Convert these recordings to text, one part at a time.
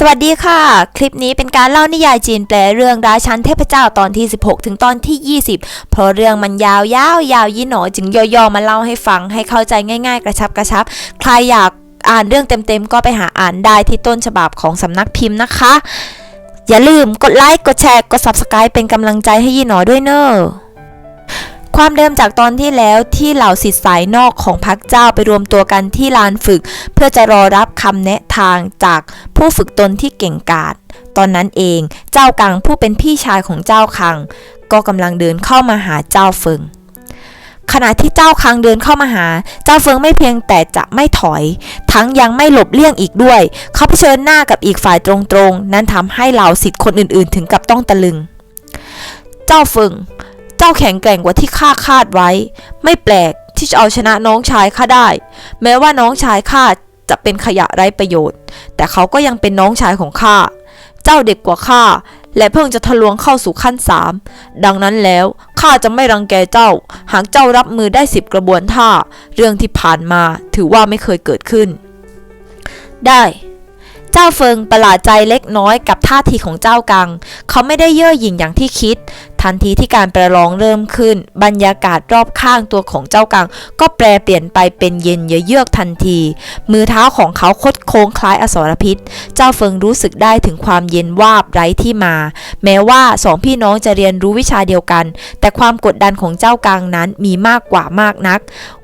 สวัสดีค่ะ คลิปนี้เป็นการเล่านิยายจีนแปลเรื่องราชันเทพเจ้าตอนที่ 16 ถึงตอนที่ 20 เพราะเรื่องมันยาวยาวยาวยี่หนอจึงย่อๆมาเล่าให้ฟังให้เข้าใจง่ายๆ กระชับกระชับ ใครอยากอ่านเรื่องเต็มๆ ก็ไปหาอ่านได้ที่ต้นฉบับของสำนักพิมพ์นะคะ อย่าลืมกดไลค์กดแชร์กด Subscribe เป็นกำลังใจให้ยี่หนอด้วยเนอะ ความเดิมจากตอนที่แล้วที่เหล่าสิทธิ์สายนอกของพรรคเจ้าไปรวมตัวกันที่ลานฝึก เพื่อจะรอรับคำแนะทางจากผู้ฝึกตนที่เก่งกาจตอนนั้นเองเจ้ากังผู้เป็นพี่ชายของเจ้าคัง ก็กำลังเดินเข้ามาหาเจ้าเฟิงขณะที่เจ้าคังเดินเข้ามาหา เจ้าเฟิงไม่เพียงแต่จะไม่ถอย ทั้งยังไม่หลบเลี่ยงอีกด้วย เขาเผชิญหน้ากับอีกฝ่ายตรงๆ นั้นทำให้เหล่าสิทธิ์คนอื่นๆ ถึงกับต้องตะลึง เจ้าเฟิง เจ้าแข็งแกร่งกว่าที่ข้าคาดไว้ ไม่แปลกที่จะเอาชนะน้องชายข้าได้ แม้ว่าน้องชายข้าจะเป็นขยะไร้ประโยชน์ แต่เขาก็ยังเป็นน้องชายของข้า เจ้าเด็กกว่าข้า และเพิ่งจะทะลวงเข้าสู่ขั้นสามดังนั้นแล้วข้าจะไม่รังแกเจ้า หากเจ้ารับมือได้สิบกระบวนท่า เรื่องที่ผ่านมาถือว่าไม่เคยเกิดขึ้น ได้ เจ้าเฟิงประหลาดใจเล็กน้อยกับท่าทีของเจ้ากัง เขาไม่ได้เย่อหยิ่งอย่างที่คิด ทันทีที่การประลองเริ่มขึ้น บรรยากาศรอบข้างตัวของเจ้ากัง ก็แปรเปลี่ยนไปเป็นเย็นเยือกทันที มือเท้าของเขาคดโค้งคล้ายอสรพิษ เจ้าเฟิงรู้สึกได้ถึงความเย็นวาบไร้ที่มา แม้ว่าสองพี่น้องจะเรียนรู้วิชาเดียวกัน แต่ความกดดันของเจ้ากังนั้นมีมากกว่ามากนัก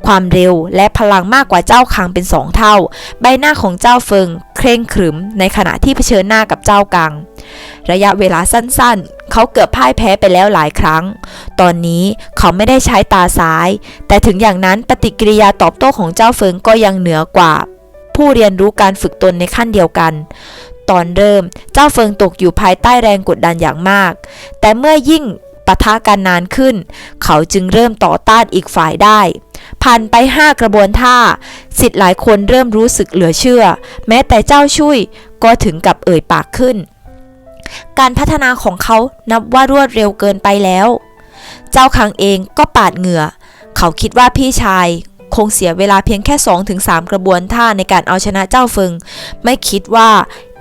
ความเร็วและพลังมากกว่าเจ้าคังเป็นสองเท่า ใบหน้าของเจ้าเฟิงเคร่งขรึมในขณะที่เผชิญหน้ากับเจ้ากัง ระยะเวลาสั้นๆ เขาเกือบพ่ายแพ้ไปแล้วหลายครั้ง ตอนนี้เขาไม่ได้ใช้ตาซ้าย แต่ถึงอย่างนั้นปฏิกิริยาตอบโต้ของเจ้าเฟิงก็ยังเหนือกว่า ผู้เรียนรู้การฝึกตนในขั้นเดียวกัน ตอนเริ่มเจ้าเฟิงตกอยู่ภายใต้แรงกดดันอย่างมาก แต่เมื่อยิ่งปะทะกันนานขึ้น เขาจึงเริ่มต่อต้านอีกฝ่ายได้ ผ่านไปห้ากระบวนท่า สิทธิ์หลายคนเริ่มรู้สึกเหลือเชื่อ แม้แต่เจ้าชุยก็ถึงกับเอ่ยปากขึ้น การพัฒนาของเขานับว่ารวดเร็วเกินไปแล้ว เจ้าคังเองก็ปาดเหงื่อ เขาคิดว่าพี่ชายคงเสียเวลาเพียงแค่ 2-3 กระบวนท่าในการเอาชนะเจ้าเฟิง ไม่คิดว่า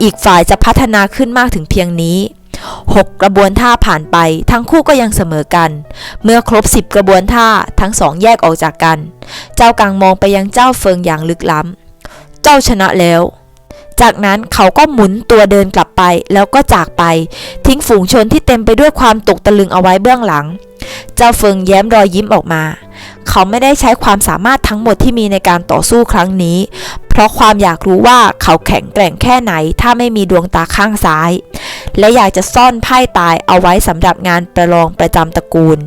อีกฝ่ายจะพัฒนาขึ้นมากถึงเพียงนี้ 6 กระบวนท่าผ่านไป ทั้งคู่ก็ยังเสมอกัน เมื่อครบ 10 กระบวนท่าทั้งสองแยกออกจากกัน เจ้ากังมองไปยังเจ้าเฟิงอย่างลึกล้ำ เจ้าชนะแล้ว จากนั้นเขาก็หมุนตัวเดินกลับไปแล้วก็จากไป ทิ้งฝูงชนที่เต็มไปด้วยความตกตะลึงเอาไว้เบื้องหลัง เจ้าเฟิงแย้มรอยยิ้มออกมา เขาไม่ได้ใช้ความสามารถทั้งหมดที่มีในการต่อสู้ครั้งนี้ เพราะความอยากรู้ว่าเขาแข็งแกร่งแค่ไหนถ้าไม่มีดวงตาข้างซ้าย และอยากจะซ่อนไพ่ตายเอาไว้สำหรับงานประลองประจำตระกูล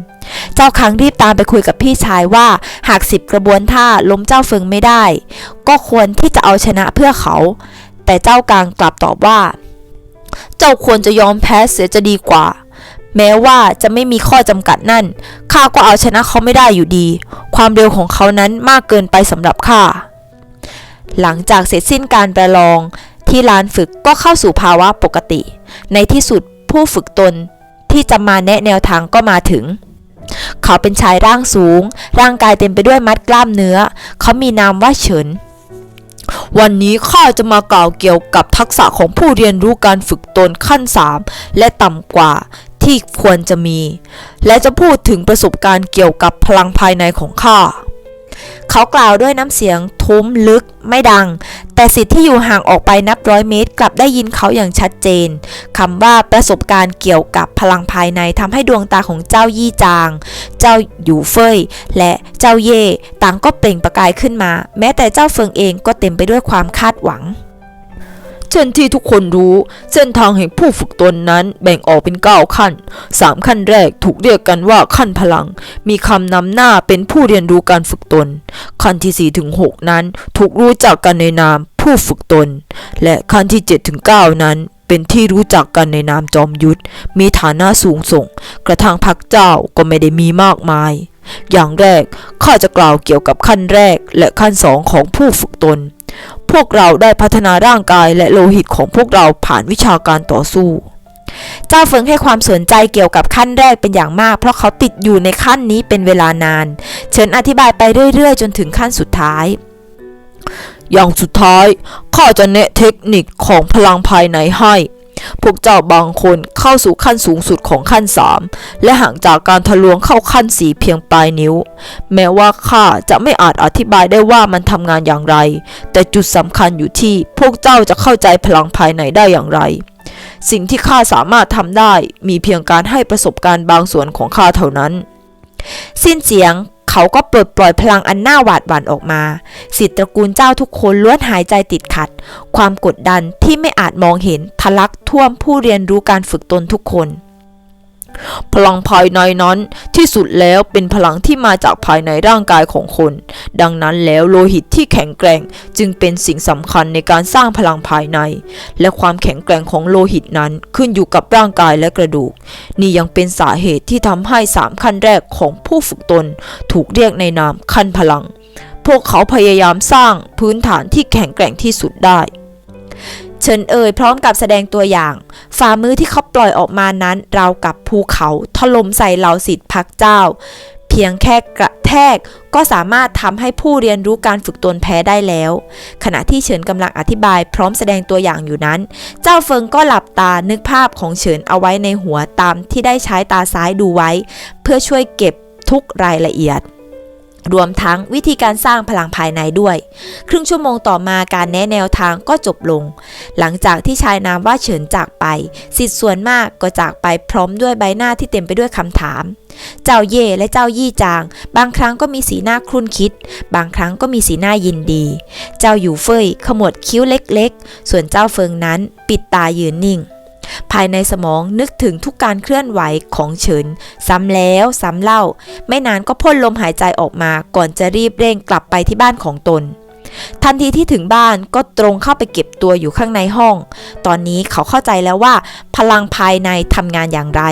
เจ้าคังรีบตามไปคุยกับพี่ชายว่าหากสิบกระบวนท่าล้มเจ้าเฟิงไม่ได้ ก็ควรที่จะเอาชนะเพื่อเขา แต่เจ้ากลางกลับตอบว่า เจ้าควรจะยอมแพ้เสียจะดีกว่า แม้ว่าจะไม่มีข้อจำกัดนั่น ข้าก็เอาชนะเขาไม่ได้อยู่ดี ความเร็วของเขานั้นมากเกินไปสำหรับข้า หลังจากเสร็จสิ้นการประลองที่ลานฝึกก็เข้าสู่ภาวะปกติ ในที่สุดผู้ฝึกตนที่จะมาแนะแนวทางก็มาถึง เขาเป็นชายร่างสูง ร่างกายเต็มไปด้วยมัดกล้ามเนื้อ เขามีนามว่าเฉิน วันนี้ข้าจะมากล่าวเกี่ยวกับทักษะของผู้เรียนรู้การฝึกตนขั้น 3 และต่ำกว่าที่ควรจะมี และจะพูดถึงประสบการณ์เกี่ยวกับพลังภายในของข้า เขากล่าวด้วยน้ำเสียงทุ้มลึกไม่ดัง แต่สิทธิ์ที่อยู่ห่างออกไปนับร้อยเมตร กลับได้ยินเขาอย่างชัดเจนคำว่าประสบการณ์เกี่ยวกับพลังภายในทำให้ดวงตาของเจ้ายี่จาง เจ้าหยูเฟยและเจ้าเย่ต่างก็เปล่งประกายขึ้นมา แม้แต่เจ้าเฟิงเองก็เต็มไปด้วยความคาดหวัง เช่นที่ทุกคนรู้ เส้นทางแห่งผู้ฝึกตนนั้นแบ่งออกเป็น 9 ขั้น 3 ขั้นแรกถูกเรียกกันว่าขั้นพลัง มีคำนำหน้าเป็นผู้เรียนรู้การฝึกตน ขั้นที่4ถึง6นั้นถูกรู้จักกันในนามผู้ฝึกตน และขั้นที่7ถึง9นั้นเป็นที่รู้จักกันในนามจอมยุทธ มีฐานะสูงส่ง กระทั่งพักเจ้าก็ไม่ได้มีมากมาย อย่างแรกข้าจะกล่าวเกี่ยวกับขั้นแรกและขั้นสองของผู้ฝึกตน พวกเราได้พัฒนาร่างกายและโลหิตของพวกเราผ่านวิชาการต่อสู้ เจ้าเฟิงให้ความสนใจเกี่ยวกับขั้นแรกเป็นอย่างมาก เพราะเขาติดอยู่ในขั้นนี้เป็นเวลานานเฉินอธิบายไปเรื่อยๆ จนถึงขั้นสุดท้าย อย่างสุดท้ายข้าจะแนะเทคนิคของพลังภายในให้ พวกเจ้าบางคนเข้าสู่ขั้นสูงสุดของขั้นสามและห่างจากการทะลวงเข้าขั้นสี่เพียงปลายนิ้ว แม้ว่าข้าจะไม่อาจอธิบายได้ว่ามันทำงานอย่างไร แต่จุดสำคัญอยู่ที่พวกเจ้าจะเข้าใจพลังภายในได้อย่างไร สิ่งที่ข้าสามารถทำได้มีเพียงการให้ประสบการณ์บางส่วนของข้าเท่านั้น สิ้นเสียง เขาก็ปลดปล่อยพลังอันน่าหวาดหวั่นออกมา สิทธิตระกูลเจ้าทุกคนล้วนหายใจติดขัด ความกดดันที่ไม่อาจมองเห็นทะลักท่วมผู้เรียนรู้การฝึกตนทุกคน พลังภายในนั้นที่สุดแล้วเป็นพลังที่มาจากภายในร่างกายของคน ดังนั้นแล้วโลหิตที่แข็งแกร่งจึงเป็นสิ่งสำคัญในการสร้างพลังภายใน และความแข็งแกร่งของโลหิตนั้นขึ้นอยู่กับร่างกายและกระดูก นี่ยังเป็นสาเหตุที่ทำให้สามขั้นแรกของผู้ฝึกตน ถูกเรียกในนามขั้นพลัง พวกเขาพยายามสร้างพื้นฐานที่แข็งแกร่งที่สุดได้ เชิญเอ่ยพร้อมกับแสดงตัวอย่าง ฝ่ามือที่เขาปล่อยออกมานั้นราวกับภูเขาถล่มใส่เหล่าสิทธิ์พักเจ้า เพียงแค่กระแทกก็สามารถทำให้ผู้เรียนรู้การฝึกตนแพ้ได้แล้ว ขณะที่เฉินกำลังอธิบายพร้อมแสดงตัวอย่างอยู่นั้น เจ้าเฟิงก็หลับตานึกภาพของเฉินเอาไว้ในหัวตามที่ได้ใช้ตาซ้ายดูไว้ เพื่อช่วยเก็บทุกรายละเอียด รวมทั้งวิธีการสร้างพลังภายในด้วย ครึ่งชั่วโมงต่อมาการแนะแนวทางก็จบลง หลังจากที่ชายนามว่าเฉินจากไป สิทธิ์ส่วนมากก็จากไปพร้อมด้วยใบหน้าที่เต็มไปด้วยคำถาม เจ้าเย่และเจ้ายี่จาง บางครั้งก็มีสีหน้าครุ่นคิด บางครั้งก็มีสีหน้ายินดี เจ้าอยู่เฟยขมวดคิ้วเล็กๆ ส่วนเจ้าเฟิงนั้น ปิดตายืนนิ่ง ภายในสมองนึกถึงทุกการเคลื่อนไหวของเฉิน ซ้ำแล้วซ้ำเล่า ไม่นานก็พ่นลมหายใจออกมาก่อนจะรีบเร่งกลับไปที่บ้านของตน ทันทีที่ถึงบ้านก็ตรงเข้าไปเก็บตัวอยู่ข้างในห้อง ตอนนี้เขาเข้าใจแล้วว่า พลังภายในทำงานอย่างไร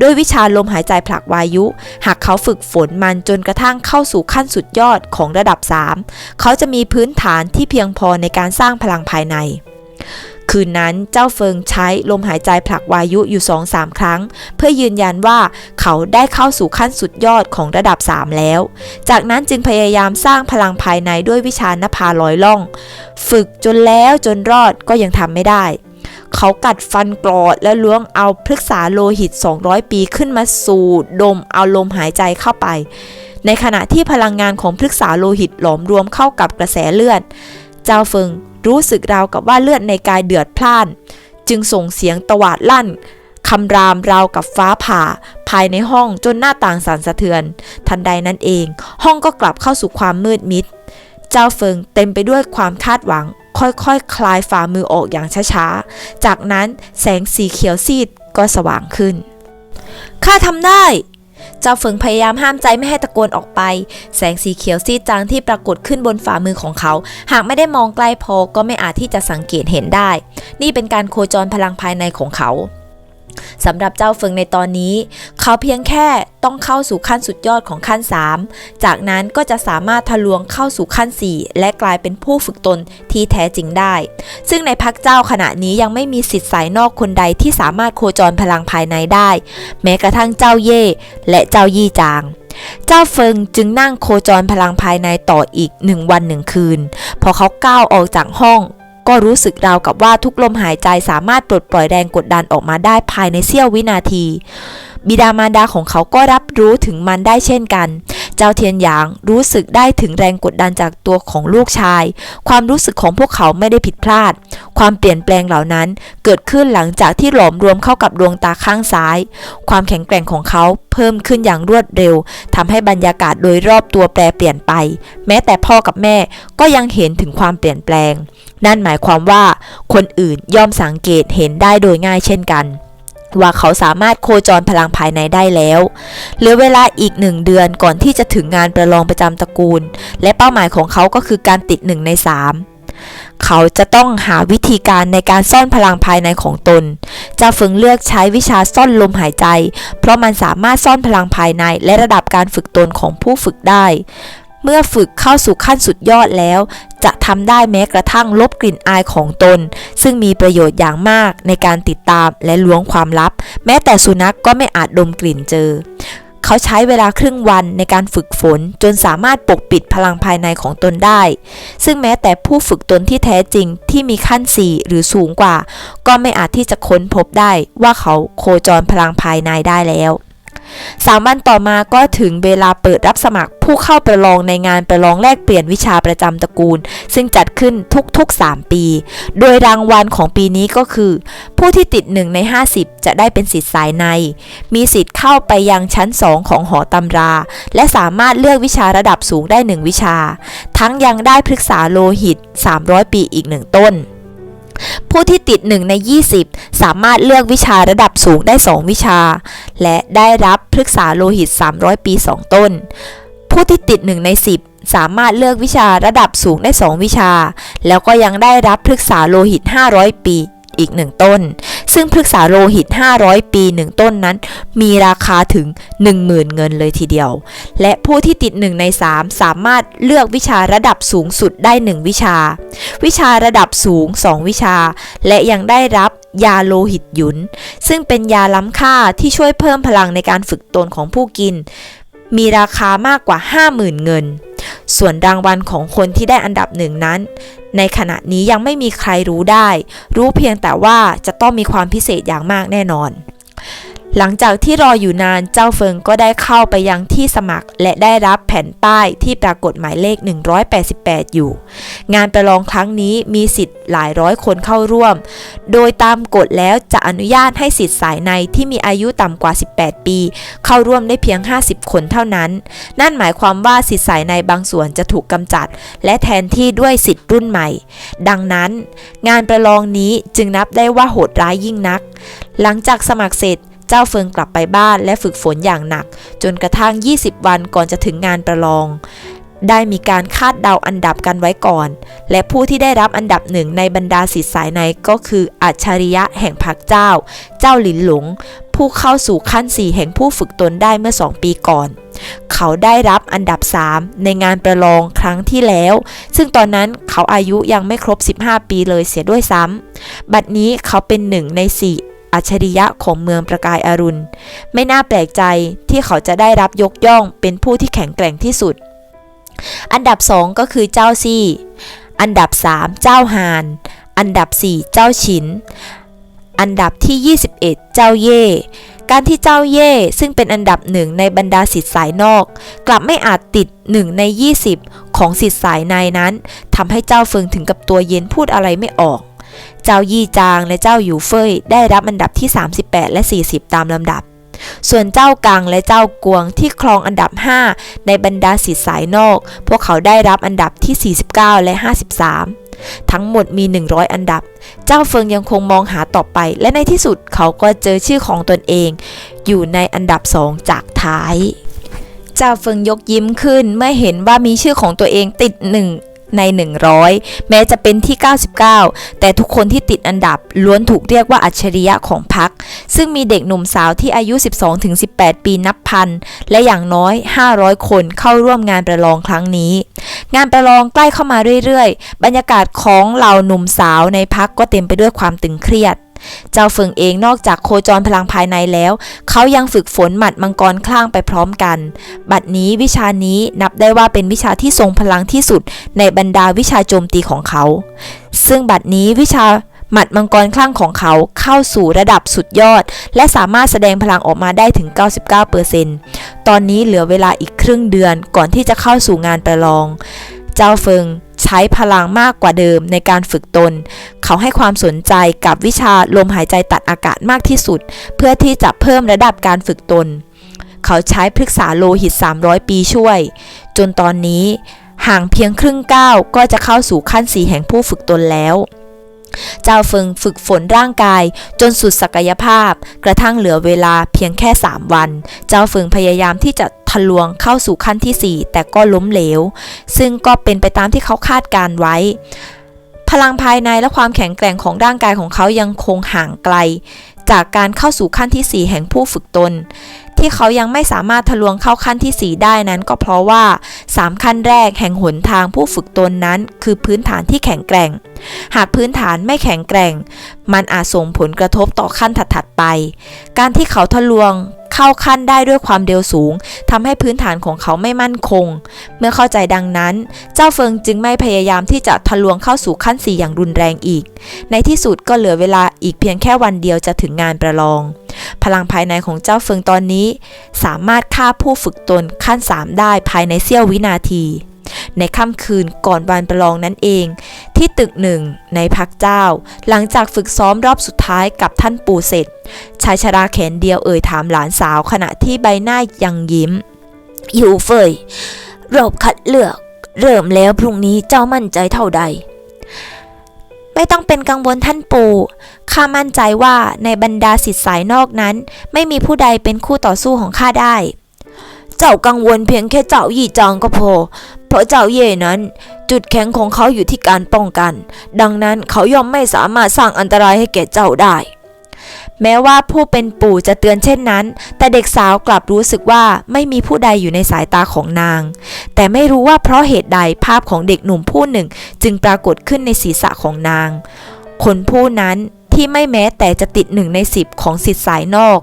ด้วยวิชาลมหายใจผลักวายุ หากเขาฝึกฝนมันจนกระทั่งเข้าสู่ขั้นสุดยอดของระดับ 3 เขาจะมีพื้นฐานที่เพียงพอในการสร้างพลังภายใน คืนนั้นเจ้าเฟิงใช้ลมหายใจผลักวายุอยู่สองสามครั้ง เพื่อยืนยันว่าเขาได้เข้าสู่ขั้นสุดยอดของระดับ 3 แล้ว จากนั้นจึงพยายามสร้างพลังภายในด้วยวิชานภาลอยล่อง ฝึกจนแล้วจนรอดก็ยังทำไม่ได้เขากัดฟันกรอดและล้วงเอาพฤกษาโลหิต 200 ปีขึ้นมาสูดดมเอาลมหายใจเข้าไป ในขณะที่พลังงานของพฤกษาโลหิตหลอมรวมเข้ากับกระแสเลือด เจ้าเฟิงรู้สึกราวกับว่าเลือดในกายเดือดพล่าน จึงส่งเสียงตวาดลั่นคำรามราวกับฟ้าผ่า ภายในห้องจนหน้าต่างสั่นสะเทือน ทันใดนั้นเอง ห้องก็กลับเข้าสู่ความมืดมิด เจ้าเฟิงเต็มไปด้วยความคาดหวัง ค่อยๆคคลายฝ่ามือออกอย่างช้าๆ จากนั้นแสงสีเขียวซีดก็สว่างขึ้น ข้าทำได้ เจ้าฝึงพยายามห้ามใจไม่ให้ตะโกนออกไป แสงสีเขียวซีดจางที่ปรากฏขึ้นบนฝ่ามือของเขา หากไม่ได้มองใกล้พอก็ไม่อาจที่จะสังเกตเห็นได้ นี่เป็นการโคจรพลังภายในของเขา สำหรับเจ้าเฟิงในตอนนี้ เขาเพียงแค่ต้องเข้าสู่ขั้นสุดยอดของขั้น 3 จากนั้นก็จะสามารถทะลวงเข้าสู่ขั้น 4 และกลายเป็นผู้ฝึกตนที่แท้จริงได้ ซึ่งในพักเจ้าขณะนี้ยังไม่มีสิทธิ์สายนอกคนใดที่สามารถโคจรพลังภายในได้ แม้กระทั่งเจ้าเย่และเจ้ายี่จางเจ้าเฟิงจึงนั่งโคจรพลังภายในต่ออีกหนึ่งวันหนึ่งคืน พอเขาก้าวออกจากห้อง ก็รู้สึกราวกับว่าทุกลมหายใจสามารถปลดปล่อยแรงกดดันออกมาได้ภายในเสี้ยววินาที บิดามารดาของเขาก็รับรู้ถึงมันได้เช่นกัน เจ้าเทียนหยางรู้สึกได้ถึงแรงกดดันจากตัวของลูกชาย ความรู้สึกของพวกเขาไม่ได้ผิดพลาด ความเปลี่ยนแปลงเหล่านั้นเกิดขึ้นหลังจากที่หลอมรวมเข้ากับดวงตาข้างซ้าย ความแข็งแกร่งของเขาเพิ่มขึ้นอย่างรวดเร็วทำให้บรรยากาศโดยรอบตัวแปรเปลี่ยนไป แม้แต่พ่อกับแม่ก็ยังเห็นถึงความเปลี่ยนแปลง นั่นหมายความว่า คนอื่นย่อมสังเกตเห็นได้โดยง่ายเช่นกัน ว่าเขาสามารถโคจรพลังภายในได้แล้ว เหลือเวลาอีกหนึ่งเดือนก่อนที่จะถึงงานประลองประจำตระกูล และเป้าหมายของเขาก็คือการติดหนึ่งในสามเขาจะต้องหาวิธีการในการซ่อนพลังภายในของตนจ้าเฟิงเลือกใช้วิชาซ่อนลมหายใจ เพราะมันสามารถซ่อนพลังภายในและระดับการฝึกตนของผู้ฝึกได้ เมื่อฝึกเข้าสู่ขั้นสุดยอดแล้ว จะทำได้แม้กระทั่งลบกลิ่นอายของตน ซึ่งมีประโยชน์อย่างมากในการติดตามและล้วงความลับ แม้แต่สุนัขกก็ไม่อาจดมกลิ่นเจอ เขาใช้เวลาครึ่งวันในการฝึกฝนจนสามารถปกปิดพลังภายในของตนได้ ซึ่งแม้แต่ผู้ฝึกตนที่แท้จริงที่มีขั้น 4 หรือสูงกว่า ก็ไม่อาจที่จะค้นพบได้ว่าเขาโคจรพลังภายในได้แล้ว สามวันต่อมาก็ถึงเวลาเปิดรับสมัครผู้เข้าประลองในงานประลองแลกเปลี่ยนวิชาประจำตระกูล ซึ่งจัดขึ้นทุกๆ 3 ปี โดยรางวัลของปีนี้ก็คือ ผู้ที่ติด 1 ใน 50 จะได้เป็นสิทธิ์สายใน มีสิทธิ์เข้าไปยังชั้น 2 ของหอตำรา และสามารถเลือกวิชาระดับสูงได้ 1 วิชา ทั้งยังได้พฤกษาโลหิต 300 ปีอีก 1 ต้น ผู้ที่ติด 1 ใน 20 สามารถเลือกวิชาระดับสูงได้ 2 วิชา และได้รับพฤกษาโลหิต 300 ปี 2 ต้น ผู้ที่ติด 1 ใน 10 สามารถเลือกวิชาระดับสูงได้ 2 วิชา แล้วก็ยังได้รับพฤกษาโลหิต 500 ปีอีก 1 ต้น ซึ่งพฤกษาโลหิต 500 ปี 1 ต้นนั้น มีราคาถึง 10,000 เงินเลยทีเดียว และผู้ที่ติด 1 ใน 3 สามารถเลือกวิชาระดับสูงสุดได้ 1 วิชา วิชาระดับสูง 2 วิชา และยังได้รับยาโลหิตหยุน ซึ่งเป็นยาล้ำค่าที่ช่วยเพิ่มพลังในการฝึกตนของผู้กิน มีราคามากกว่า 50,000 เงิน ส่วนรางวัลของคนที่ได้อันดับหนึ่งนั้น ในขณะนี้ยังไม่มีใครรู้ได้ รู้เพียงแต่ว่าจะต้องมีความพิเศษอย่างมากแน่นอน หลังจากที่รออยู่นานเจ้าเฟิงก็ได้เข้าไปยังที่สมัคร และได้รับแผ่นป้ายที่ปรากฏหมายเลข 188 อยู่ งานประลองครั้งนี้มีสิทธิ์หลายร้อยคนเข้าร่วม โดยตามกฎแล้วจะอนุญาตให้สิทธิ์สายในที่มีอายุต่ำกว่า 18 ปี เข้าร่วมได้เพียง 50 คนเท่านั้น นั่นหมายความว่าสิทธิ์สายในบางส่วนจะถูกกำจัด และแทนที่ด้วยสิทธิ์รุ่นใหม่ ดังนั้น งานประลองนี้จึงนับได้ว่าโหดร้ายยิ่งนัก หลังจากสมัครเสร็จ เจ้าเฟิงกลับไปบ้านและฝึกฝนอย่างหนัก จนกระทั่ง 20 วันก่อนจะถึงงานประลอง ได้มีการคาดเดาอันดับกันไว้ก่อน และผู้ที่ได้รับอันดับหนึ่งในบรรดาสิทธิสายในก็คืออัจฉริยะแห่งพักเจ้า เจ้าหลินหลง ผู้เข้าสู่ขั้น 4 แห่งผู้ฝึกตนได้เมื่อ 2 ปีก่อนเขาได้รับอันดับ 3 ในงานประลองครั้งที่แล้ว ซึ่งตอนนั้นเขาอายุยังไม่ครบ 15 ปีเลยเสียด้วยซ้ำ บัดนี้เขาเป็นหนึ่งใน 4 อัจฉริยะของเมืองประกายอารุณ ไม่น่าแปลกใจที่เขาจะได้รับยกย่องเป็นผู้ที่แข็งแกร่งที่สุด อันดับ2ก็คือเจ้าซี่ อันดับ3เจ้าฮาน อันดับ4เจ้าฉิน อันดับที่ 21 เจ้าเย่การที่เจ้าเย่ซึ่งเป็นอันดับหนึ่งในบรรดาสิทธิสายนอก กลับไม่อาจติด1ใน 20 ของสิทธิสายในนั้นทำให้เจ้าเฟิงถึงกับตัวเย็นพูดอะไรไม่ออก เจ้ายี่จางและเจ้าหยูเฟยได้รับอันดับที่ 38 และ 40 ตามลำดับ ส่วนเจ้ากังและเจ้ากวงที่ครองอันดับ 5 ในบรรดาสิทธิสายนอก พวกเขาได้รับอันดับที่ 49 และ 53 ทั้งหมดมี 100 อันดับ เจ้าเฟิงยังคงมองหาต่อไป และในที่สุดเขาก็เจอชื่อของตนเอง อยู่ในอันดับ2จากท้ายเจ้าเฟิงยกยิ้มขึ้นเมื่อเห็นว่ามีชื่อของตัวเองติดหนึ่ง ใน 100 แม้จะเป็นที่ 99 แต่ทุกคนที่ติดอันดับล้วนถูกเรียกว่าอัจฉริยะของพัก ซึ่งมีเด็กหนุ่มสาวที่อายุ 12-18 ปีนับพัน และอย่างน้อย 500 คนเข้าร่วมงานประลองครั้งนี้ งานประลองใกล้เข้ามาเรื่อยๆ บรรยากาศของเหล่าหนุ่มสาวในพักก็เต็มไปด้วยความตึงเครียด เจ้าเฟิงเองนอกจากโคจรพลังภายในแล้ว เขายังฝึกฝนหมัดมังกรคลั่งไปพร้อมกัน บัดนี้วิชานี้นับได้ว่าเป็นวิชาที่ทรงพลังที่สุดในบรรดาวิชาโจมตีของเขา ซึ่งบัดนี้วิชาหมัดมังกรคลั่งของเขาเข้าสู่ระดับสุดยอด และสามารถแสดงพลังออกมาได้ถึง 99%ตอนนี้เหลือเวลาอีกครึ่งเดือนก่อนที่จะเข้าสู่งานประลอง เจ้าเฟิง ใช้พลังมากกว่าเดิมในการฝึกตน เขาให้ความสนใจกับวิชาลมหายใจตัดอากาศมากที่สุด เพื่อที่จะเพิ่มระดับการฝึกตน เขาใช้พฤกษาโลหิต 300 ปีช่วย จนตอนนี้ห่างเพียงครึ่งก้าวก็จะเข้าสู่ขั้นสีแห่งผู้ฝึกตนแล้ว เจ้าเฟิงฝึกฝนร่างกายจนสุดศักยภาพ กระทั่งเหลือเวลาเพียงแค่ 3 วัน เจ้าเฟิงพยายามที่จะทะลวงเข้าสู่ขั้นที่ 4 แต่ก็ล้มเหลว ซึ่งก็เป็นไปตามที่เขาคาดการไว้ พลังภายในและความแข็งแกร่งของร่างกายของเขายังคงห่างไกล จากการเข้าสู่ขั้นที่ 4 แห่งผู้ฝึกตน ที่เขายังไม่สามารถทะลวงเข้าขั้นที่ 4 ได้นั้น ก็เพราะว่า 3 ขั้นแรกแห่งหนทางผู้ฝึกตนนั้น คือพื้นฐานที่แข็งแกร่ง หากพื้นฐานไม่แข็งแกร่ง มันอาจส่งผลกระทบต่อขั้นถัดๆไป การที่เขาทะลวงเข้าขั้นได้ด้วยความเร็วสูงทำให้พื้นฐานของเขาไม่มั่นคง เมื่อเข้าใจดังนั้น เจ้าเฟิงจึงไม่พยายามที่จะทะลวงเข้าสู่ขั้นสี่อย่างรุนแรงอีก ในที่สุดก็เหลือเวลาอีกเพียงแค่วันเดียวจะถึงงานประลอง พลังภายในของเจ้าเฟิงตอนนี้ สามารถฆ่าผู้ฝึกตนขั้น 3 ได้ภายในเสี้ยววินาที ในค่ำคืนก่อนวันประลองนั้นเอง ที่ตึกหนึ่งในพักเจ้า หลังจากฝึกซ้อมรอบสุดท้ายกับท่านปู่เสร็จ ชายชราแขนเดียวเอ่ยถามหลานสาวขณะที่ใบหน้ายังยิ้ม อยู่เฟยรอบคัดเลือก เริ่มแล้วพรุ่งนี้เจ้ามั่นใจเท่าใด ไม่ต้องเป็นกังวลท่านปู่ข้ามั่นใจว่าในบรรดาสิทธิสายนอกนั้น ไม่มีผู้ใดเป็นคู่ต่อสู้ของข้าได้ เจ้ากังวลเพียงแค่เจ้ายี่จางก็พอ เพราะเจ้าเย่นั้น จุดแข็งของเขาอยู่ที่การป้องกัน ดังนั้นเขาย่อมไม่สามารถสร้างอันตรายให้แก่เจ้าได้ แม้ว่าผู้เป็นปู่จะเตือนเช่นนั้น แต่เด็กสาวกลับรู้สึกว่าไม่มีผู้ใดอยู่ในสายตาของนาง แต่ไม่รู้ว่าเพราะเหตุใดภาพของเด็กหนุ่มผู้หนึ่งจึงปรากฏขึ้นในศีรษะของนาง คนผู้นั้นที่ไม่แม้แต่จะติดหนึ่งในสิบของสิทธิสายนอก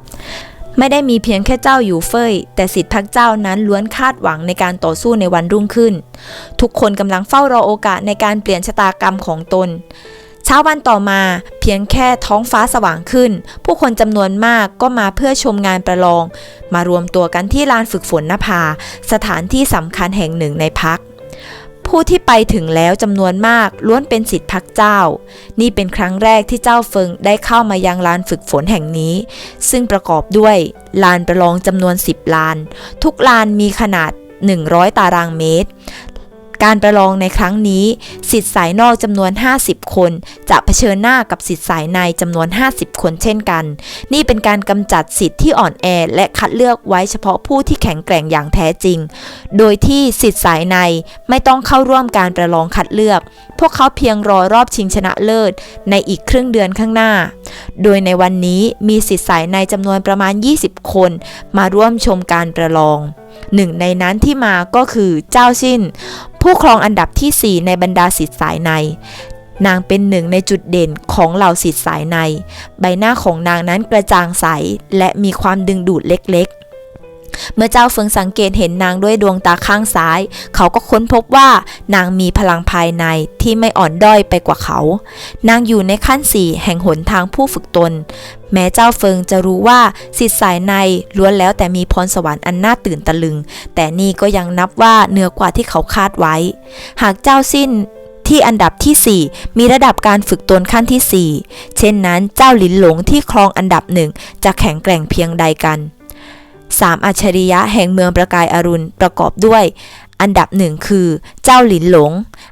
ไม่ได้มีเพียงแค่เจ้าอยู่เฟยแต่สิทธิพักเจ้านั้นล้วนคาดหวังในการต่อสู้ในวันรุ่งขึ้น ทุกคนกำลังเฝ้ารอโอกาสในการเปลี่ยนชะตากรรมของตน ช้าวันต่อมาเพียงแค่ท้องฟ้าสว่างขึ้น ผู้คนจำนวนมากก็มาเพื่อชมงานประลอง มารวมตัวกันที่ลานฝึกฝนนภา สถานที่สำคัญแห่งหนึ่งในพัก ผู้ที่ไปถึงแล้วจำนวนมากล้วนเป็นสิทธิพักเจ้า นี่เป็นครั้งแรกที่เจ้าเฟิงได้เข้ามายังลานฝึกฝนแห่งนี้ ซึ่งประกอบด้วย ลานประลองจำนวน 10 ลาน ทุกลานมีขนาด 100 ตารางเมตร การประลองในครั้งนี้ สิทธิ์สายนอกจำนวน 50 คน จะเผชิญหน้ากับสิทธิ์สายในจำนวน 50 คนเช่นกัน นี่เป็นการกำจัดสิทธิ์ที่อ่อนแอและคัดเลือกไว้เฉพาะผู้ที่แข็งแกร่งอย่างแท้จริง โดยที่สิทธิ์สายในไม่ต้องเข้าร่วมการประลองคัดเลือก พวกเขาเพียงรอรอบชิงชนะเลิศ ในอีกครึ่งเดือนข้างหน้า โดยในวันนี้มีสิทธิ์สายในจำนวนประมาณ 20 คนมาร่วมชมการประลอง หนึ่งในนั้นที่มาก็คือเจ้าชินผู้ครองอันดับที่ 4 ในบรรดาสิทธิ์สายใน นางเป็นหนึ่งในจุดเด่นของเหล่าสิทธิ์สายใน ใบหน้าของนางนั้นกระจ่างใส และมีความดึงดูดเล็กๆ เมื่อเจ้าเฟิงสังเกตเห็นนางด้วยดวงตาข้างซ้าย เขาก็ค้นพบว่านางมีพลังภายในที่ไม่อ่อนด้อยไปกว่าเขา นางอยู่ในขั้นสี่แห่งหนทางผู้ฝึกตน แม้เจ้าเฟิงจะรู้ว่าสิทธิสายในล้วนแล้วแต่มีพรสวรรค์อันน่าตื่นตะลึง แต่นี่ก็ยังนับว่าเหนือกว่าที่เขาคาดไว้ หากเจ้าสิ้นที่อันดับทีสี่4 มีระดับการฝึกตนขั้นที่ 4 เช่นนั้นเจ้าหลินหลงที่ครองอันดับหนึ่งจะแข็งแกร่งเพียงใดกัน สามอัจฉริยะแห่งเมืองประกายอรุณประกอบด้วย อันดับหนึ่งคือ เจ้าหลินหลง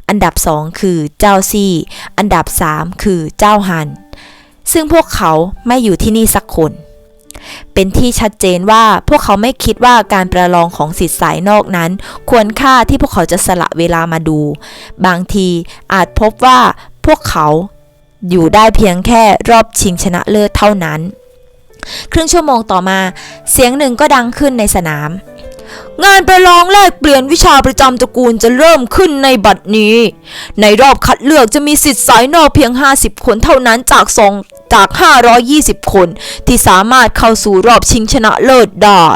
อันดับสองคือเจ้าซี่ อันดับสามคือเจ้าฮัน ซึ่งพวกเขาไม่อยู่ที่นี่สักคน เป็นที่ชัดเจนว่าพวกเขาไม่คิดว่าการประลองของสิทธิสายนอกนั้น ควรค่าที่พวกเขาจะสละเวลามาดู บางทีอาจพบว่าพวกเขาอยู่ได้เพียงแค่รอบชิงชนะเลิศเท่านั้น ครึ่งชั่วโมงต่อมา เสียงหนึ่งก็ดังขึ้นในสนาม งานประลองแลกเปลี่ยนวิชาประจำตระกูลจะเริ่มขึ้นในบัดนี้ ในรอบคัดเลือกจะมีสิทธิ์สายนอกเพียง 50 คนเท่านั้นจากสองจาก 520 คนที่สามารถเข้าสู่รอบชิงชนะเลิศได้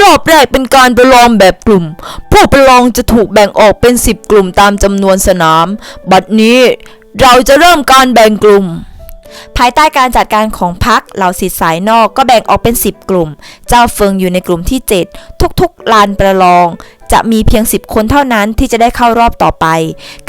รอบแรกเป็นการประลองแบบกลุ่ม ผู้ประลองจะถูกแบ่งออกเป็น 10 กลุ่มตามจำนวนสนาม บัดนี้เราจะเริ่มการแบ่งกลุ่ม ภายใต้การจัดการของพรรคเหล่าสิทธิสายนอกก็แบ่งออกเป็น 10 กลุ่ม เจ้าเฟิงอยู่ในกลุ่มที่ 7 ทุกๆลานประลอง จะมีเพียง 10 คนเท่านั้นที่จะได้เข้ารอบต่อไป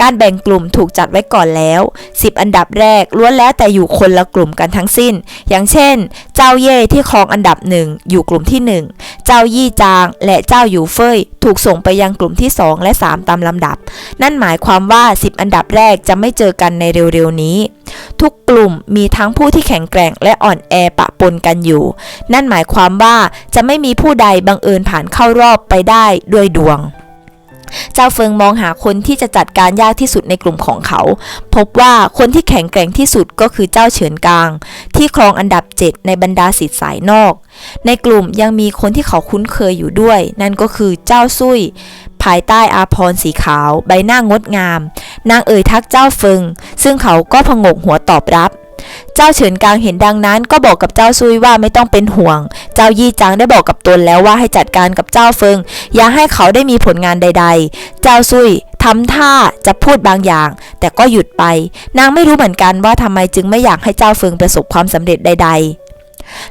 การแบ่งกลุ่มถูกจัดไว้ก่อนแล้ว 10 อันดับแรกล้วนแล้วแต่อยู่คนละกลุ่มกันทั้งสิ้น อย่างเช่น เจ้าเย่ที่ครองอันดับหนึ่งอยู่กลุ่มที่ 1 เจ้ายี่จาง และเจ้าหยูเฟยถูกส่งไปยังกลุ่มที่ 2 และ 3 ตามลำดับ นั่นหมายความว่า 10 อันดับแรกจะไม่เจอกันในเร็วๆนี้ ทุกกลุ่มมีทั้งผู้ที่แข็งแกร่งและอ่อนแอปะปนกันอยู่ นั่นหมายความว่าจะไม่มีผู้ใดบังเอิญผ่านเข้ารอบไปได้ด้วยดวงเจ้าเฟิงมองหาคนที่จะจัดการยากที่สุดในกลุ่มของเขา พบว่าคนที่แข็งแกร่งที่สุดก็คือเจ้าเฉินกาง ที่ครองอันดับ 7 ในบรรดาสิทธิสายนอก ในกลุ่มยังมีคนที่เขาคุ้นเคยอยู่ด้วย นั่นก็คือเจ้าซุยภายใต้อาพรสีขาว ใบหน้างดงาม นางเอ่ยทักเจ้าเฟิง ซึ่งเขาก็พงกหัวตอบรับ เจ้าเฉินกางเห็นดังนั้น ก็บอกกับเจ้าซุยว่าไม่ต้องเป็นห่วง เจ้ายี่จางได้บอกกับตนแล้วว่าให้จัดการกับเจ้าเฟิง อย่าให้เขาได้มีผลงานใด ๆ เจ้าซุยทำท่าจะพูดบางอย่าง แต่ก็หยุดไป นางไม่รู้เหมือนกันว่าทำไมจึงไม่อยากให้เจ้าเฟิงประสบความสำเร็จใด ๆ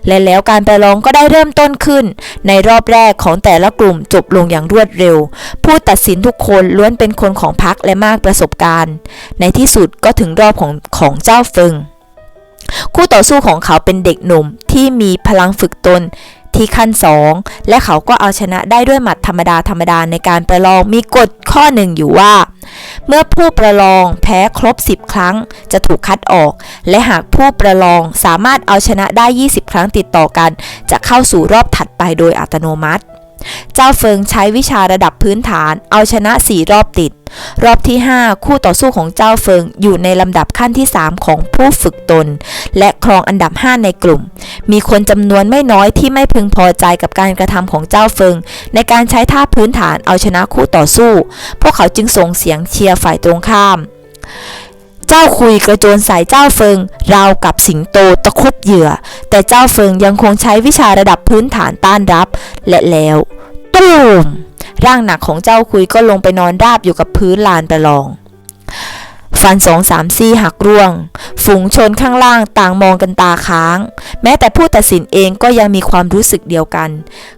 และแล้วการประลองก็ได้เริ่มต้นขึ้น ในรอบแรกของแต่ละกลุ่มจบลงอย่างรวดเร็ว ผู้ตัดสินทุกคนล้วนเป็นคนของพรรคและมากประสบการณ์ ในที่สุดก็ถึงรอบของของเจ้าเฟิง คู่ต่อสู้ของเขาเป็นเด็กหนุ่มที่มีพลังฝึกตนที่ขั้นสองและเขาก็เอาชนะได้ด้วยหมัดธรรมดาธรรมดาในการประลองมีกฎข้อหนึ่งอยู่ว่า เมื่อผู้ประลองแพ้ครบ 10 ครั้งจะถูกคัดออก และหากผู้ประลองสามารถเอาชนะได้ 20 ครั้งติดต่อกัน จะเข้าสู่รอบถัดไปโดยอัตโนมัติ เจ้าเฟิงใช้วิชาระดับพื้นฐาน เอาชนะ 4 รอบติด รอบที่ 5 คู่ต่อสู้ของเจ้าเฟิงอยู่ในลำดับขั้นที่ 3 ของผู้ฝึกตน และครองอันดับ 5 ในกลุ่ม มีคนจำนวนไม่น้อยที่ไม่พึงพอใจกับการกระทำของเจ้าเฟิง ในการใช้ท่าพื้นฐานเอาชนะคู่ต่อสู้ พวกเขาจึงส่งเสียงเชียร์ฝ่ายตรงข้าม จ้าคุยกระโจนใส่เจ้าเฟิง ราวกับสิงโตตะคบเหยื่อ แต่เจ้าเฟิงยังคงใช้วิชาระดับพื้นฐานต้านรับ และแล้วตูมร่างหนักของเจ้าคุยก็ลงไปนอนราบอยู่กับพื้นลานประลองฟันสองสามซี่หักร่วง ฝูงชนข้างล่างต่างมองกันตาค้าง แม้แต่ผู้ตัดสินเองก็ยังมีความรู้สึกเดียวกัน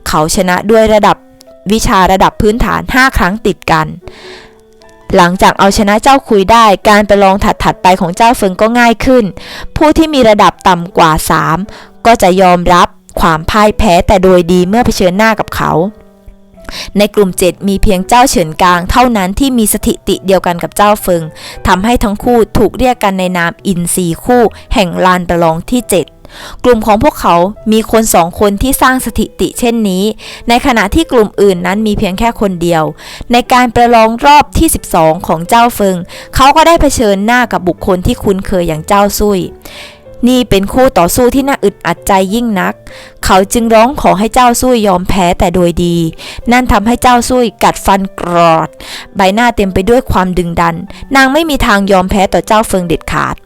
เขาชนะด้วยระดับวิชาระดับพื้นฐาน 5 ครั้งติดกัน หลังจากเอาชนะเจ้าคุยได้ การไปลองถัดๆไปของเจ้าเฟิงก็ง่ายขึ้น ผู้ที่มีระดับต่ำกว่า 3 ก็จะยอมรับความพ่ายแพ้แต่โดยดีเมื่อเผชิญหน้ากับเขา ในกลุ่ม 7 มีเพียงเจ้าเฉินกลางเท่านั้นที่มีสถิติเดียวกันกับเจ้าเฟิงทำให้ทั้งคู่ถูกเรียกกันในนามอินซีคู่ แห่งลานประลองที่ 7 กลุ่มของพวกเขามีคนสองคนที่สร้างสถิติเช่นนี้ ในขณะที่กลุ่มอื่นนั้นมีเพียงแค่คนเดียว ในการประลองรอบที่ 12 ของเจ้าเฟิง เขาก็ได้เผชิญหน้ากับบุคคลที่คุ้นเคยอย่างเจ้าซุยนี่เป็นคู่ต่อสู้ที่น่าอึดอัดใจยิ่งนัก เขาจึงร้องขอให้เจ้าซุยยอมแพ้แต่โดยดี นั่นทำให้เจ้าซุยกัดฟันกรอด ใบหน้าเต็มไปด้วยความดึงดัน นางไม่มีทางยอมแพ้ต่อเจ้าเฟิงเด็ดขาด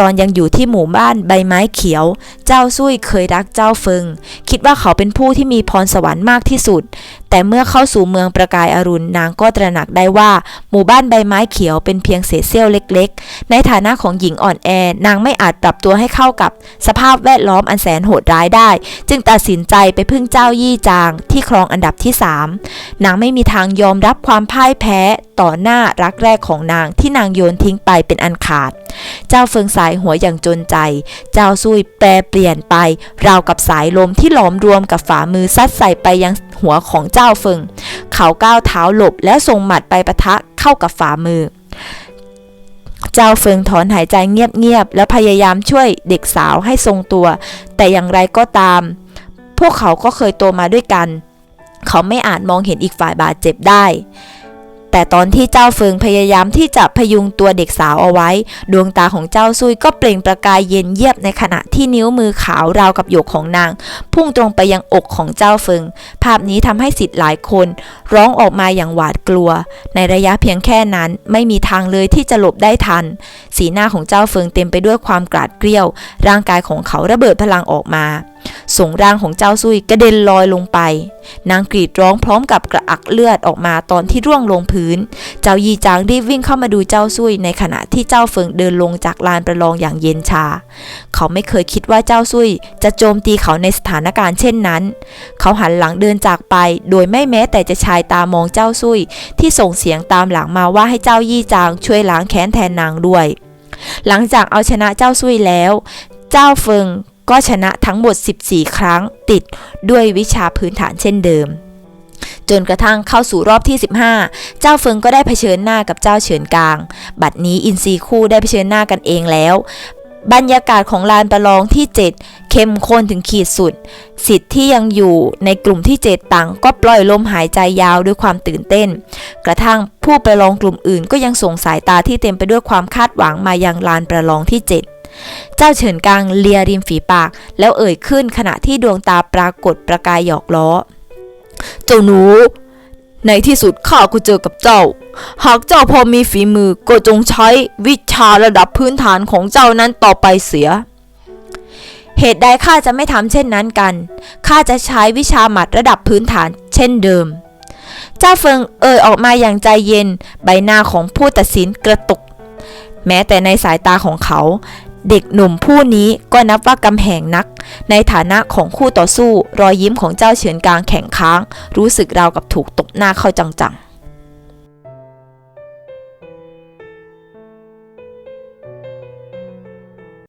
ตอนยังอยู่ที่หมู่บ้านใบไม้เขียว เจ้าซุยเคยรักเจ้าเฟิง คิดว่าเขาเป็นผู้ที่มีพรสวรรค์มากที่สุด แต่เมื่อเข้าสู่เมืองประกายอรุณนางก็ตระหนักได้ว่า หมู่บ้านใบไม้เขียวเป็นเพียงเศษเสี้ยวเล็กๆ ในฐานะของหญิงอ่อนแอ นางไม่อาจปรับตัวให้เข้ากับ สภาพแวดล้อมอันแสนโหดร้ายได้ จึงตัดสินใจไปพึ่งเจ้ายี่จางที่ครองอันดับที่ 3 นางไม่มีทางยอมรับความพ่ายแพ้ต่อหน้ารักแรกของนางที่นางโยนทิ้งไปเป็นอันขาด เจ้าเฟิงสายหัวอย่างจนใจ เจ้าซุยแปรเปลี่ยนไป ราวกับสายลมที่หลอมรวมกับฝ่ามือซัดใส่ไปยังหัวของเจ้าเฟิง เขาก้าวเท้าหลบและส่งหมัดไปปะทะเข้ากับฝ่ามือ เจ้าเฟิงถอนหายใจเงียบๆแล้วพยายามช่วยเด็กสาวให้ทรงตัว แต่อย่างไรก็ตาม พวกเขาก็เคยโตมาด้วยกัน เขาไม่อาจมองเห็นอีกฝ่ายบาดเจ็บได้ แต่ตอนที่เจ้าเฟิงพยายามที่จะพยุงตัวเด็กสาวเอาไว้ ดวงตาของเจ้าซุยก็เปล่งประกายเย็นเยียบในขณะที่นิ้วมือขาวราวกับหยกของนาง พุ่งตรงไปยังอกของเจ้าเฟิง ภาพนี้ทำให้สิทธิ์หลายคน ร้องออกมาอย่างหวาดกลัว ในระยะเพียงแค่นั้นไม่มีทางเลยที่จะหลบได้ทัน สีหน้าของเจ้าเฟิงเต็มไปด้วยความกราดเกรี้ยว ร่างกายของเขาระเบิดพลังออกมา ส่งร่างของเจ้าซุยกระเด็นลอยลงไป นางกรีดร้องพร้อมกับกระอักเลือดออกมาตอนที่ร่วงลงพื้น เจ้ายีจางรีบวิ่งเข้ามาดูเจ้าซุยในขณะที่เจ้าเฟิงเดินลงจากลานประลองอย่างเย็นชา เขาไม่เคยคิดว่าเจ้าซุยจะโจมตีเขาในสถานการณ์เช่นนั้น เขาหันหลังเดินจากไป โดยไม่แม้แต่จะชายตามองเจ้าซุย ที่ส่งเสียงตามหลังมาว่าให้เจ้ายี่จางช่วยล้างแค้นแทนนางด้วย หลังจากเอาชนะเจ้าซุยแล้ว เจ้าเฟิง ก็ชนะทั้งหมด 14 ครั้งติดด้วยวิชาพื้นฐานเช่นเดิม จนกระทั่งเข้าสู่รอบที่ 15 เจ้าเฟิงก็ได้เผชิญหน้ากับเจ้าเฉินกลาง บัดนี้อินซีคู่ได้เผชิญหน้ากันเองแล้วบรรยากาศของลานประลองที่ 7 เข้มข้นถึงขีดสุด สิทธิ์ที่ยังอยู่ในกลุ่มที่ 7 ต่างก็ปล่อยลมหายใจยาวด้วยความตื่นเต้น กระทั่งผู้ประลองกลุ่มอื่นก็ยังส่งสายตาที่เต็มไปด้วยความคาดหวังมายังลานประลองที่ 7 เจ้าเฉินกลางเลียริมฝีปาก แล้วเอ่ยขึ้นขณะที่ดวงตาปรากฏประกายหยอกล้อ เจ้าหนู ในที่สุดข้าก็เจอกับเจ้า หากเจ้าพอมีฝีมือก็จงใช้วิชาระดับพื้นฐานของเจ้านั้นต่อไปเสียเหตุใดข้าจะไม่ทำเช่นนั้นกัน ข้าจะใช้วิชาหมัดระดับพื้นฐานเช่นเดิม เจ้าเฟิงเอ่ยออกมาอย่างใจเย็น ใบหน้าของผู้ตัดสินกระตุก แม้แต่ในสายตาของเขา เด็กหนุ่มผู้นี้ก็นับว่ากำแหงนัก ในฐานะของคู่ต่อสู้ รอยยิ้มของเจ้าเฉินกลางแข็งค้าง รู้สึกราวกับถูกตบหน้าเข้าจังๆ